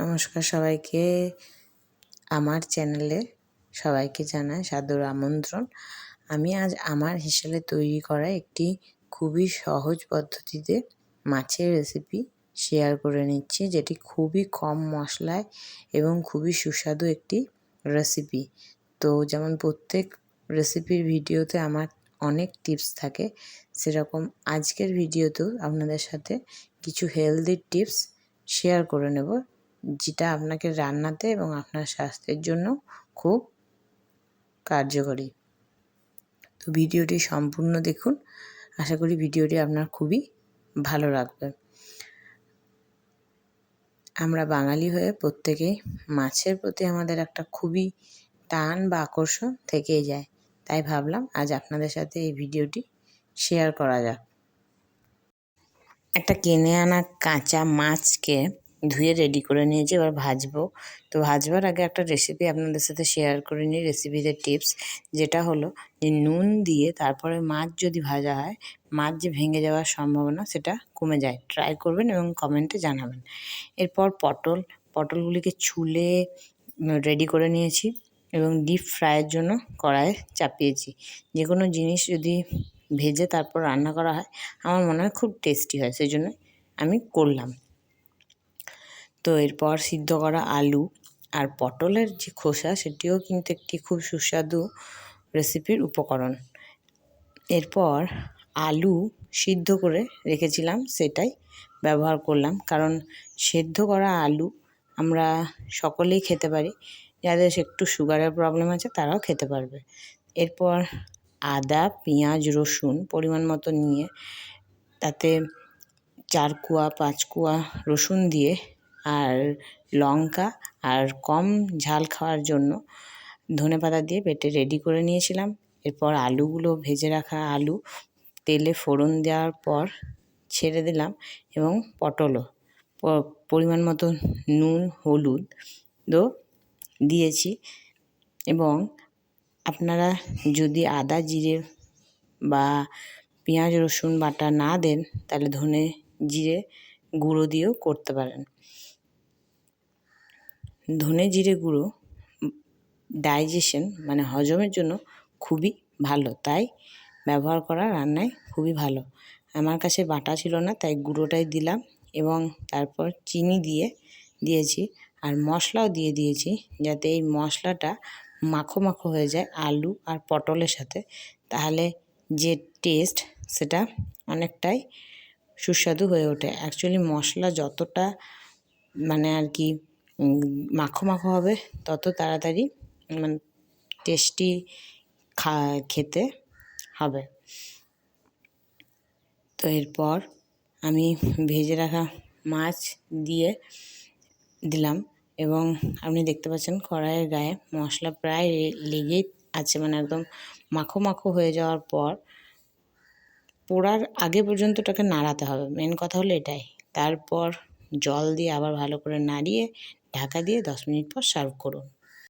নমস্কার সবাইকে। আমার চ্যানেলে সবাইকে জানায় সাদর আমন্ত্রণ। আমি আজ আমার হিসেবে তৈরি করা একটি খুবই সহজ পদ্ধতিতে মাছের রেসিপি শেয়ার করে নিচ্ছি, যেটি খুবই কম মশলায় এবং খুবই সুস্বাদু একটি রেসিপি তো যেমন প্রত্যেক রেসিপির ভিডিওতে আমার অনেক টিপস থাকে, সেরকম আজকের ভিডিওতেও আপনাদের সাথে কিছু হেলদি টিপস শেয়ার করে নেব। যেটা আপনাকে রান্নাতে এবং আপনার স্বাস্থ্যের জন্য খুব কার্যকরী। তো ভিডিওটি সম্পূর্ণ দেখুন। আশা করি ভিডিওটি আপনার খুবই ভালো লাগবে। আমরা বাঙালি হয়ে প্রত্যেকেই মাছের প্রতি আমাদের একটা খুবই টান বা আকর্ষণ থেকেই যায়। তাই ভাবলাম আজ আপনাদের সাথে এই ভিডিওটি শেয়ার করা যাক। একটা কিনে আনা কাঁচা মাছকে ধুয়ে রেডি করে নিয়েছি, এবার ভাজবো। তো ভাজবার আগে একটা রেসিপি আপনাদের সাথে শেয়ার করে নিই রেসিপিতে টিপস যেটা হলো যে নুন দিয়ে তারপরে মাছ যদি ভাজা হয়, মাছ যে ভেঙে যাওয়ার সম্ভাবনা সেটা কমে যায়। ট্রাই করবেন এবং কমেন্টে জানাবেন। এরপর পটল, পটলগুলিকে ছুলে রেডি করে নিয়েছি এবং ডিপ ফ্রাইয়ের জন্য কড়াইয়ে চাপিয়েছি। যে কোনো জিনিস যদি ভেজে তারপর রান্না করা হয়, আমার মনে হয় খুব টেস্টি হয় সেই জন্য আমি করলাম। তো এরপর সিদ্ধ করা আলু আর পটলের যে খোসা, সেটিও কিন্তু একটি খুব সুস্বাদু রেসিপির উপকরণ। এরপর আলু সিদ্ধ করে রেখেছিলাম, সেটাই ব্যবহার করলাম। কারণ সেদ্ধ করা আলু আমরা সকলেই খেতে পারি, যাদের একটু সুগারের প্রবলেম আছে তারাও খেতে পারবে। এরপর আদা, পেঁয়াজ, রসুন পরিমাণ মতো নিয়ে তাতে চার কুয়া, পাঁচ কুয়া রসুন দিয়ে আর লঙ্কা আর কম ঝাল খাওয়ার জন্য ধনে পাতা দিয়ে বেটে রেডি করে নিয়েছিলাম। এরপর আলুগুলো ভেজে রাখা আলু, তেলে ফোড়ন দেওয়ার পর ছেড়ে দিলাম এবং পটলও। পরিমাণ মতো নুন, হলুদ দো দিয়েছি এবং আপনারা যদি আদা, জিরে বা পেঁয়াজ, রসুন, বাটা না দেন তাহলে ধনে জিরে গুঁড়ো দিয়েও করতে পারেন। ধনে জিরে গুঁড়ো ডাইজেশন মানে হজমের জন্য খুবই ভালো। তাই ব্যবহার করা রান্নায় খুবই ভালো। আমার কাছে বাটা ছিল না, তাই গুঁড়োটাই দিলাম এবং তারপর চিনি দিয়ে দিয়েছি আর মশলাও দিয়ে দিয়েছি যাতে এই মশলাটা মাখো মাখো হয়ে যায় আলু আর পটলের সাথে। তাহলে যে টেস্ট সেটা অনেকটাই সুস্বাদু হয়ে ওঠে। অ্যাকচুয়ালি মশলা যতটা মানে আর কি মাখো মাখো হবে, তত তাড়াতাড়ি মানে টেস্টি খা, খেতে হবে। তো এরপর আমি ভেজে রাখা মাছ দিয়ে দিলাম এবং আপনি দেখতে পাচ্ছেন কড়াইয়ের গায়ে মশলা প্রায় লেগেই আছে মানে একদম মাখো মাখো হয়ে যাওয়ার পর পোড়ার আগে পর্যন্ত ওটাকে নাড়াতে হবে। মেন কথা হলো এটাই। তারপর জল দিয়ে আবার ভালো করে নাড়িয়ে ঢাকা দিয়ে দশ মিনিট পর সার্ভ করুন।